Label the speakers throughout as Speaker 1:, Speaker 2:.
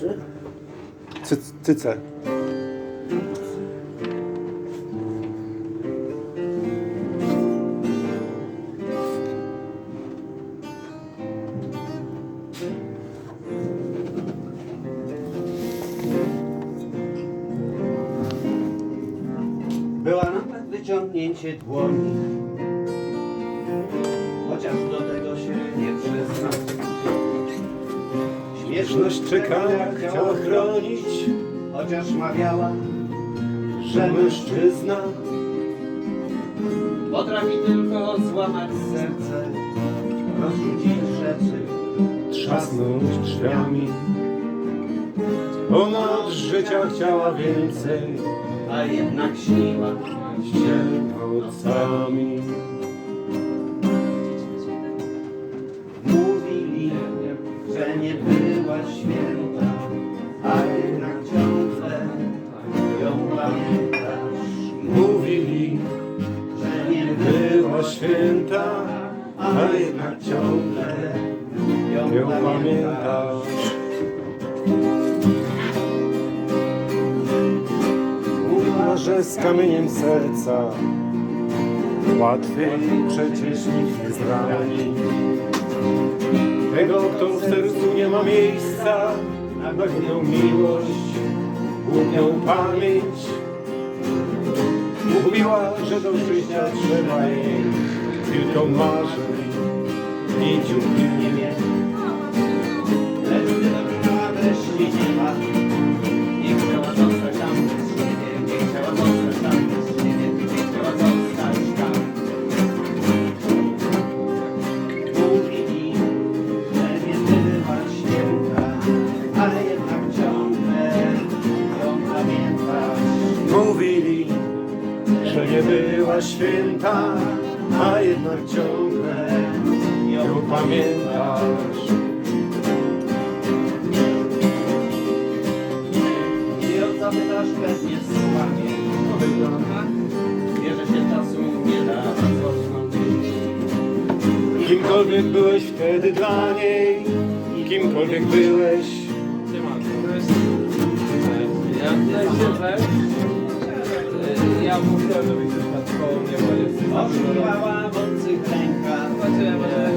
Speaker 1: Cy, cyce.
Speaker 2: Była nawet wyciągnięcie dłoni, chociaż do tego Śmieszność czekania chciała chronić, chociaż mawiała, że mężczyzna potrafi tylko złamać serce, rozrzucić rzeczy,
Speaker 1: Trzasnąć drzwiami. Ona od życia chciała więcej.
Speaker 2: a jednak śniła
Speaker 1: się nocami.
Speaker 2: Święta, a jednak ciągle ją pamiętasz.
Speaker 1: Mówiła, że z kamieniem serca łatwiej przecież nikt nie zrani. Tego, kto w sercu nie ma miejsca na pewną miłość, głupnią pamięć. Mówiła, że do życia trzeba jej tylko marzeń i dziupli nie
Speaker 2: Lecz nie była święta,
Speaker 1: a jednak ciągle ją pamiętasz.
Speaker 2: I o co pytasz pewnie słuchanie, bierze się czasu, nie da.
Speaker 1: Kimkolwiek byłeś wtedy dla niej, kimkolwiek byłeś,
Speaker 3: Ja tutaj siedzę. y, Ja muszę robić coś nad koło mnie, bo jest
Speaker 2: Oszukiwała w obcych rękach,
Speaker 3: Zobaczyłem, może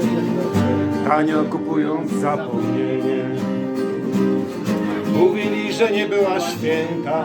Speaker 1: tanio kupując zapomnienie. Mówili, że nie była święta,